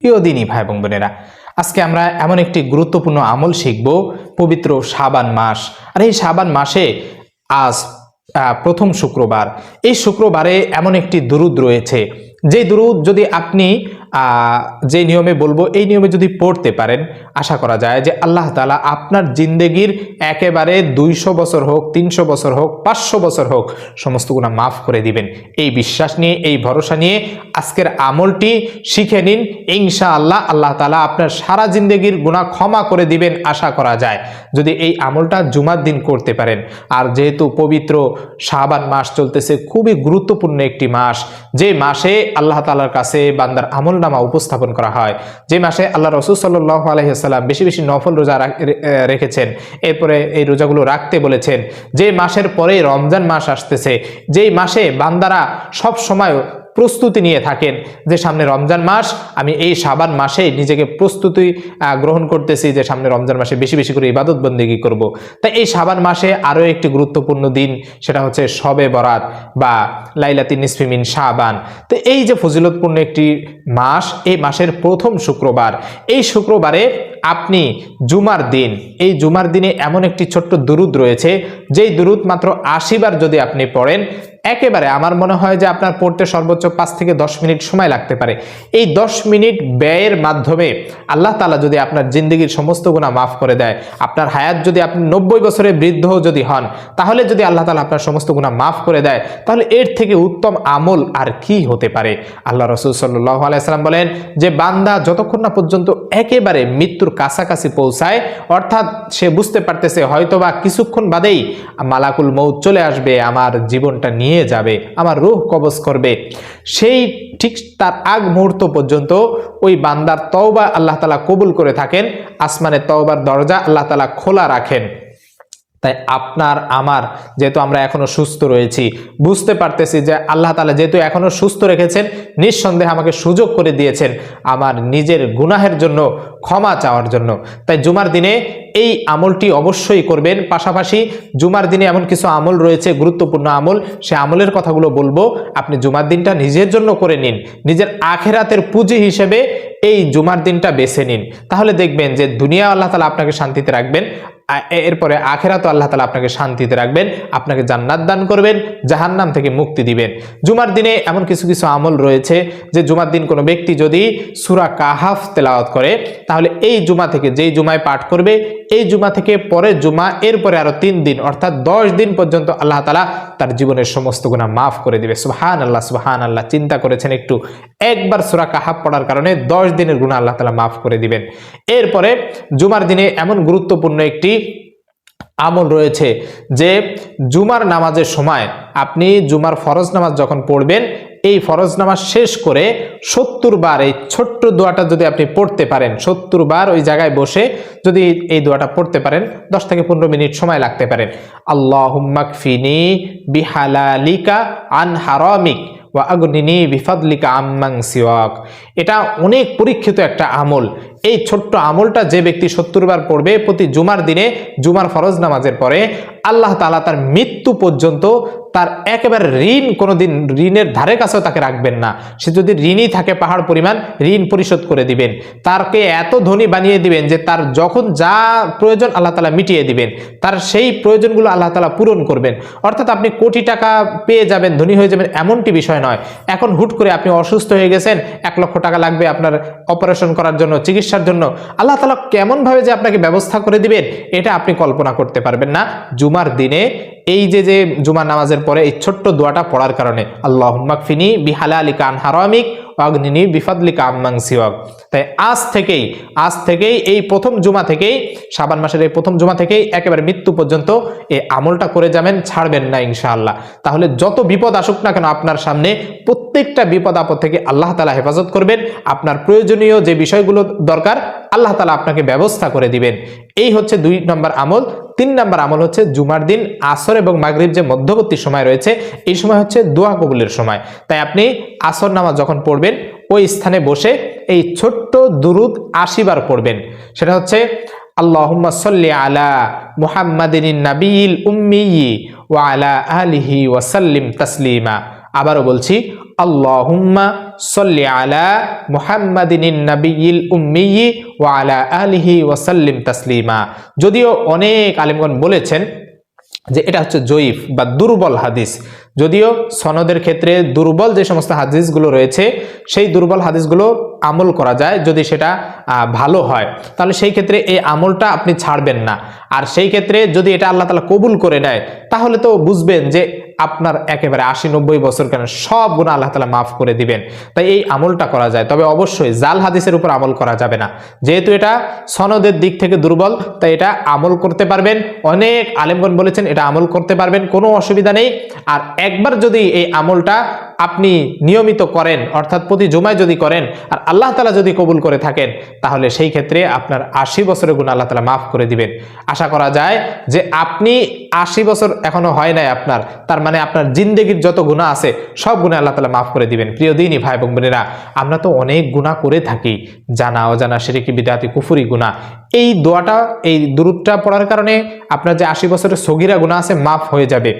প্রিয় দিনই ভাই এবং বোনেরা, আজকে আমরা এমন একটি গুরুত্বপূর্ণ আমল শিখব, পবিত্র সাবান মাস। আর এই সাবান মাসে আজ প্রথম শুক্রবার। এই শুক্রবারে এমন একটি দুরুদ রয়েছে। যে দুরুদ যদি আপনি যে নিয়মে বলব, এই নিয়মে যদি পড়তে পারেন, আশা করা যায় যে আল্লাহ তালা আপনার জিন্দেগির একেবারে দুইশো বছর হোক, তিনশো বছর হোক, পাঁচশো বছর হোক, সমস্ত গুণা মাফ করে দিবেন। এই বিশ্বাস নিয়ে, এই ভরসা নিয়ে আজকের আমলটি শিখে নিন। ইনশা আল্লাহ আল্লাহ তালা আপনার সারা জিন্দেগির গুণা ক্ষমা করে দিবেন, আশা করা যায়। যদি এই আমলটা জুমার দিন করতে পারেন, আর যেহেতু পবিত্র শাবান মাস চলতেছে, খুবই গুরুত্বপূর্ণ একটি মাস, যে মাসে আল্লাহ তালার কাছে বান্দার আমল নামা উপস্থাপন করা হয়। যে মাসে আল্লাহ রসুল সাল্লাহ আলহিহাল্লাম বেশি বেশি নফল রোজা রাখ- রেখেছেন, এরপরে এই রোজাগুলো রাখতে বলেছেন, যে মাসের পরেই রমজান মাস আসতেছে, যেই মাসে বান্দারা সব সময় প্রস্তুতি নিয়ে থাকেন যে সামনে রমজান মাস, আমি এই সাবান মাসে নিজেকে প্রস্তুতি গ্রহণ করতেছি যে সামনে রমজান মাসে বেশি বেশি করে ইবাদত বন্দেগি করব। তাই এই সাবান মাসে আরও একটি গুরুত্বপূর্ণ দিন, সেটা হচ্ছে শবে বরাত বা লাইলাতি নিসফিমিন শাবান তো এই যে ফজিলতপূর্ণ একটি মাস, এই মাসের প্রথম শুক্রবার, এই শুক্রবারে আপনি জুমার দিন, এই জুমার দিনে এমন একটি ছোট্ট দুরুদ রয়েছে, যেই দুরুদ মাত্র আশিবার যদি আপনি পড়েন একেবারে আমার মনে হয় যে আপনার পড়তে সর্বোচ্চ পাঁচ থেকে দশ মিনিট সময় লাগতে পারে। এই দশ মিনিট ব্যয়ের মাধ্যমে আল্লাহ তালা যদি আপনার জিন্দগির সমস্ত গুণা মাফ করে দেয়, আপনার হায়াত যদি আপনি নব্বই বছরের বৃদ্ধ যদি হন, তাহলে যদি আল্লাহ তালা আপনার সমস্ত গুণা মাফ করে দেয়, তাহলে এর থেকে উত্তম আমল আর কি হতে পারে? আল্লাহ রসুল সাল্লাহ আলাইসাল্লাম বলেন যে, বান্দা যতক্ষণ না পর্যন্ত একেবারে মৃত্যুর কাছাকাছি পৌঁছায়, অর্থাৎ সে বুঝতে পারতেছে হয়তোবা কিছুক্ষণ বাদেই মালাকুল মৌ চলে আসবে, আমার জীবনটা নিয়ে যাবে, আমার রুহ কবজ করবে। সেই ঠিক তার আগ মুহূর্ত পর্যন্ত ওই বান্দার তওবা আল্লাহ তালা কবুল করে থাকেন, আসমানের তওবার দরজা আল্লাহ তালা খোলা রাখেন। তাই আপনার, আমার, যেহেতু আমরা এখনও সুস্থ রয়েছি, বুঝতে পারতেছি যে আল্লাহ তালা যেহেতু এখনও সুস্থ রেখেছেন, নিঃসন্দেহে আমাকে সুযোগ করে দিয়েছেন আমার নিজের গুনাহের জন্য, ক্ষমা চাওয়ার জন্য। তাই জুমার দিনে এই আমলটি অবশ্যই করবেন। পাশাপাশি জুমার দিনে এমন কিছু আমল রয়েছে, গুরুত্বপূর্ণ আমল, সে আমলের কথাগুলো বলব। আপনি জুমার দিনটা নিজের জন্য করে নিন। নিজের আখেরাতের পুঁজি হিসেবে এই জুমার দিনটা বেছে নিন। তাহলে দেখবেন যে দুনিয়া আল্লাহ তালা আপনাকে শান্তিতে রাখবেন। এরপরে আখেরাত আল্লাহ তালা আপনাকে শান্তিতে রাখবেন, আপনাকে জান্নাত দান করবেন, জাহান্নাম থেকে মুক্তি দিবেন। জুমার দিনে এমন কিছু কিছু আমল রয়েছে যে জুমার দিন কোনো ব্যক্তি যদি সুরা কাহাফ তেলাওয়াত করে, তাহলে এই জুমা থেকে যেই জুমায় পাঠ করবে, এই জুমা থেকে পরের জুমা, এরপরে আরও তিন দিন, অর্থাৎ দশ দিন পর্যন্ত আল্লাহ তালা তার জীবনের সমস্ত গুণা মাফ করে দিবে। সুহান আল্লাহ সুহান আল্লাহ চিন্তা করেছেন একটু। একবার সুরা কাহাব পড়ার কারণে দশ দিনের গুণা আল্লাহ তালা মাফ করে দিবেন। এরপরে জুমার দিনে এমন গুরুত্বপূর্ণ একটি আমল রয়েছে যে জুমার নামাজের সময় আপনি জুমার ফরজ নামাজ যখন পড়বেন, এই ফরজ নামাজ শেষ করে সত্তর বার এই ছোট্ট দোয়াটা যদি আপনি পড়তে পারেন, সত্তর বার ওই জায়গায় বসে যদি এই দোয়াটা পড়তে পারেন, দশ থেকে পনেরো মিনিট সময় লাগতে পারেন আল্লাহ ফিনি বিহালালিকা আন হারামিক। ওয়া আগনিনি বিফাদলিকা আম্মাং সিওয়াক। এটা অনেক পরীক্ষিত একটা আমল। এই ছোট্ট আমলটা যে ব্যক্তি সত্তরবার পড়বে প্রতি জুমার দিনে, জুমার ফরজ নামাজের পরে, আল্লাহ তালা তার মৃত্যু পর্যন্ত তার একেবারে ঋণ কোনোদিন ঋণের ধারে কাছেও তাকে রাখবেন না। সে যদি ঋণই থাকে পাহাড় পরিমাণ, ঋণ পরিশোধ করে দিবেন। তারকে এত ধনী বানিয়ে দিবেন যে তার যখন যা প্রয়োজন আল্লাহ তালা মিটিয়ে দিবেন। তার সেই প্রয়োজনগুলো আল্লাহ তালা পূরণ করবেন। অর্থাৎ আপনি কোটি টাকা পেয়ে যাবেন, ধনী হয়ে যাবেন এমনটি বিষয় নয়। এখন হুট করে আপনি অসুস্থ হয়ে গেছেন, এক লক্ষ টাকা লাগবে আপনার অপারেশন করার জন্য, চিকিৎসার জন্য। আল্লাহ তালা কেমনভাবে যে আপনাকে ব্যবস্থা করে দিবেন, এটা আপনি কল্পনা করতে পারবেন না। জুমার দিনে এই যে যে জুমার নামাজের পরে এই ছোট্ট দোয়াটা পড়ার কারণে আল্লাহ ফিনি বিহালা আলী কান হারামিক অগ্নিনী বিফাদলিকা আম্মাং সিওয়াক। তাই আজ থেকেই আজ থেকেই এই প্রথম জুমা থেকেই সাবান মাসের এই প্রথম জুমা থেকেই একেবারে মৃত্যু পর্যন্ত এই আমলটা করে যাবেন, ছাড়বেন না ইনশাআল্লাহ। তাহলে যত বিপদ আসুক না কেন আপনার সামনে প্রত্যেকটা বিপদ আপদ থেকে আল্লাহ তালা হেফাজত করবেন। আপনার প্রয়োজনীয় যে বিষয়গুলো দরকার, আল্লাহ তালা আপনাকে ব্যবস্থা করে দিবেন। এই হচ্ছে দুই নম্বর আমল। তিন নম্বর আমল হচ্ছে জুমার দিন, আসর এবং মাগরিব যে মধ্যবর্তী সময় রয়েছে, এই সময় হচ্ছে দোয়া কবুলের সময়। তাই আপনি আসর নামাজ যখন পড়বেন, ওই স্থানে বসে এই ছোট্ট দুরুদ আশিবার পড়বেন। সেটা হচ্ছে, আল্লাহুম্মা সাল্লি আলা মুহাম্মাদিন নাবিয়িল উম্মি ওয়া আলা আলিহি ওয়াসাল্লিম তাসলিমা। আবারও বলছি, আল্লাহুম্মা সল্লি আলা মুহাম্মাদিন উম্মিয়ি ওয়া আলা আলিহি ওয়াসাল্লিম তাসলিমা। যদিও অনেক আলেমগণ বলেছেন যে এটা হচ্ছে জয়ীফ বা দুর্বল হাদিস। যদিও সনদের ক্ষেত্রে দুর্বল যে সমস্ত হাদিসগুলো রয়েছে, সেই দুর্বল হাদিসগুলো আমল করা যায় যদি সেটা ভালো হয়। তাহলে সেই ক্ষেত্রে এই আমলটা আপনি ছাড়বেন না। আর সেই ক্ষেত্রে যদি এটা আল্লাহ তালা কবুল করে নেয়, তাহলে তো বুঝবেন যে আপনার একেবারে আশি নব্বই বছর কেন সব গুণা আল্লাহ তালা মাফ করে দিবেন। তাই এই আমলটা করা যায়। তবে অবশ্যই জাল হাদিসের উপর আমল করা যাবে না। যেহেতু এটা সনদের দিক থেকে দুর্বল, তাই এটা আমল করতে পারবেন। অনেক আলেমগণ বলেছেন এটা আমল করতে পারবেন, কোনো অসুবিধা নেই। আর একবার যদি এই আমলটা আপনি নিয়মিত করেন, অর্থাৎ প্রতি জুমায় যদি করেন আর আল্লাহ তালা যদি কবুল করে থাকেন, তাহলে সেই ক্ষেত্রে আপনার আশি বছরের গুণ আল্লাহ তালা মাফ করে দিবেন। আশা করা যায় যে আপনি আশি বছর এখনও হয় নাই আপনার, তার মানে আপনার জিন্দেগির যত গুণা আছে, সব গুণে আল্লাহ তালা মাফ করে দিবেন। প্রিয় দিনই ভাই এবং বোনেরা, আমরা তো অনেক গুণা করে থাকি, জানা, অজানা, সেরেকি, বিদাতি, কুফুরি গুণা। এই দোয়াটা, এই দূরটা পড়ার কারণে আপনার যে আশি বছরের সগিরা গুণা আছে, মাফ হয়ে যাবে।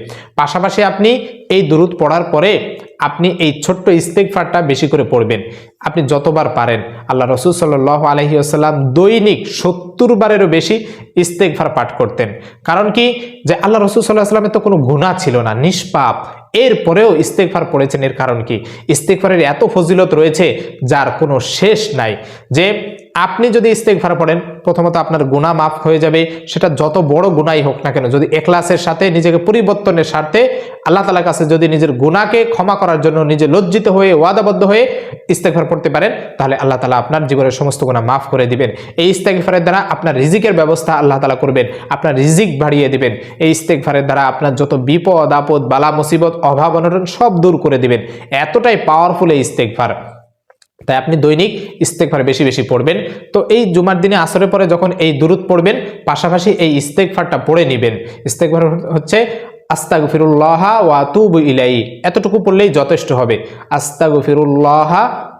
পাশাপাশি আপনি এই দূরত পড়ার পরে আপনি এই ছোট্ট ইস্তেকফারটা বেশি করে পড়বেন। আপনি যতবার পারেন, আল্লাহ রসুল সাল্লাহ আলহি আসাল্লাম দৈনিক সত্তর বারেরও বেশি ইস্তেকফার পাঠ করতেন। কারণ কি? যে আল্লাহ রসুল সাল্লাহ আসলামের তো কোনো গুণা ছিল না, নিষ্পাপ। এরপরেও ইস্তেকফার পড়েছেন এর কারণ কি? ইস্তেকফারের এত ফজিলত রয়েছে, যার কোনো শেষ নাই। যে আপনি যদি ইস্তেকফার পড়েন, প্রথমত আপনার গুণা মাফ হয়ে যাবে। সেটা যত বড় গুণাই হোক না কেন, যদি এখলাসের সাথে, নিজেকে পরিবর্তনের স্বার্থে আল্লাহ তালার কাছে যদি নিজের গুণাকে ক্ষমা করার জন্য নিজে লজ্জিত হয়ে, ওয়াদাবদ্ধ হয়ে ইস্তেকফার পড়তে পারেন, তাহলে আল্লাহ তালা আপনার জীবনের সমস্ত গুণা মাফ করে দিবেন। এই ইস্তেকফারের দ্বারা আপনার রিজিকের ব্যবস্থা আল্লাহ তালা করবেন, আপনার রিজিক বাড়িয়ে দিবেন। এই ইস্তেকফারের দ্বারা আপনার যত বিপদ, আপদ, বালা, মুসিবত, অভাব, অনটন সব দূর করে দিবেন। এতটাই পাওয়ারফুল এই ইস্তেকফার তাই আপনি দৈনিক ইস্তেকফার বেশি বেশি পড়বেন। তো এই জুমার দিনে আসরের পরে যখন এই দূরত পড়বেন, পাশাপাশি এই ইস্তেকফারটা পড়ে নেবেন। ইস্তেকফার হচ্ছে, আস্তাগফিরুল্লাহ ওয়া ওয়াতুব ইলাই এতটুকু পড়লেই যথেষ্ট হবে। আস্তা আস্তাগফিরুল্লাহ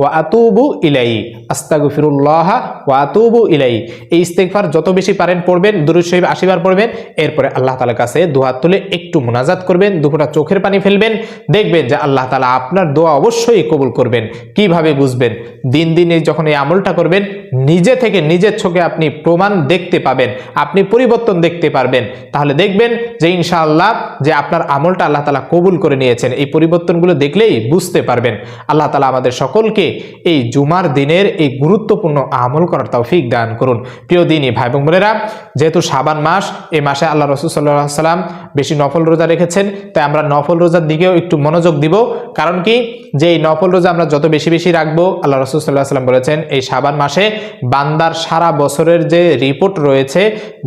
ওয়া আতুবু ইলাই আস্তাগফিরুল্লাহ ওয়া আতুবু ইলাই এই ইস্তেগফার যত বেশি পারেন পড়বেন, দুরূদ শরীফ আশিবার পড়বেন, এরপরে আল্লাহ তাআলার কাছে দোয়া তুলে একটু মুনাজাত করবেন দুপুরটা চোখের পানি ফেলবেন, দেখবেন যে আল্লাহ তাআলা আপনার দোয়া অবশ্যই কবুল করবেন। কীভাবে বুঝবেন? দিন দিন এই যখন এই আমলটা করবেন, নিজে থেকে নিজের চোখে আপনি প্রমাণ দেখতে পাবেন, আপনি পরিবর্তন দেখতে পারবেন। তাহলে দেখবেন যে ইনশাআল্লাহ যে আপনার আমলটা আল্লাহ তালা কবুল করে নিয়েছেন। এই পরিবর্তনগুলো দেখলেই বুঝতে পারবেন। আল্লাহ তালা আমাদের সকলকে এই জুমার দিনের এই গুরুত্বপূর্ণ আমল করার তৌফিক দান করুন। প্রিয় দিনই ভাই এবং বোনেরা, যেহেতু সাবান মাস, এই মাসে আল্লাহ রসুল সাল্লাহ সাল্লাম বেশি নফল রোজা রেখেছেন, তাই আমরা নফল রোজার দিকেও একটু মনোযোগ দিব। কারণ কি? যে এই নফল রোজা আমরা যত বেশি বেশি রাখব, আল্লাহ রসুল সাল্লাহ সাল্লাম বলেছেন, এই সাবান মাসে বান্দার সারা বছরের যে রিপোর্ট রয়েছে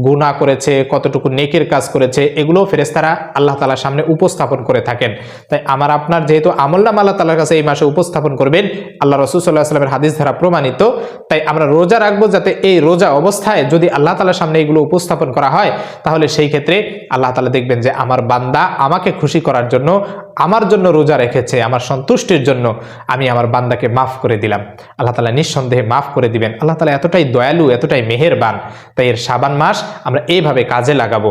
গুণা করেছে, কতটুকু নেকের কাজ করেছে এগুলো ফেরেস্তারা আল্লাহ তালার সামনে উপস্থাপন করে থাকেন। তাই আমার আপনার যেহেতু আমল্লাম আল্লাহ তালার কাছে এই মাসে উপস্থাপন করবেন আল্লাহ রসুল সাল্লাহ হাদিস দ্বারা প্রমাণিত, তাই আমরা রোজা রাখব যাতে এই রোজা অবস্থায় যদি আল্লাহ তালার সামনে এগুলো উপস্থাপন করা হয়, তাহলে সেই ক্ষেত্রে আল্লাহ তালা দেখবেন যে আমার বান্দা আমাকে খুশি করার জন্য, আমার জন্য রোজা রেখেছে, আমার সন্তুষ্টির জন্য আমি আমার বান্দাকে মাফ করে দিলাম। আল্লাহ তালা নিঃসন্দেহে মাফ করে দিবেন। আল্লাহ তালা এতটাই দয়ালু, এতটাই মেহেরবান, তাই এর সাবান মাস আমরা এইভাবে কাজে লাগাবো।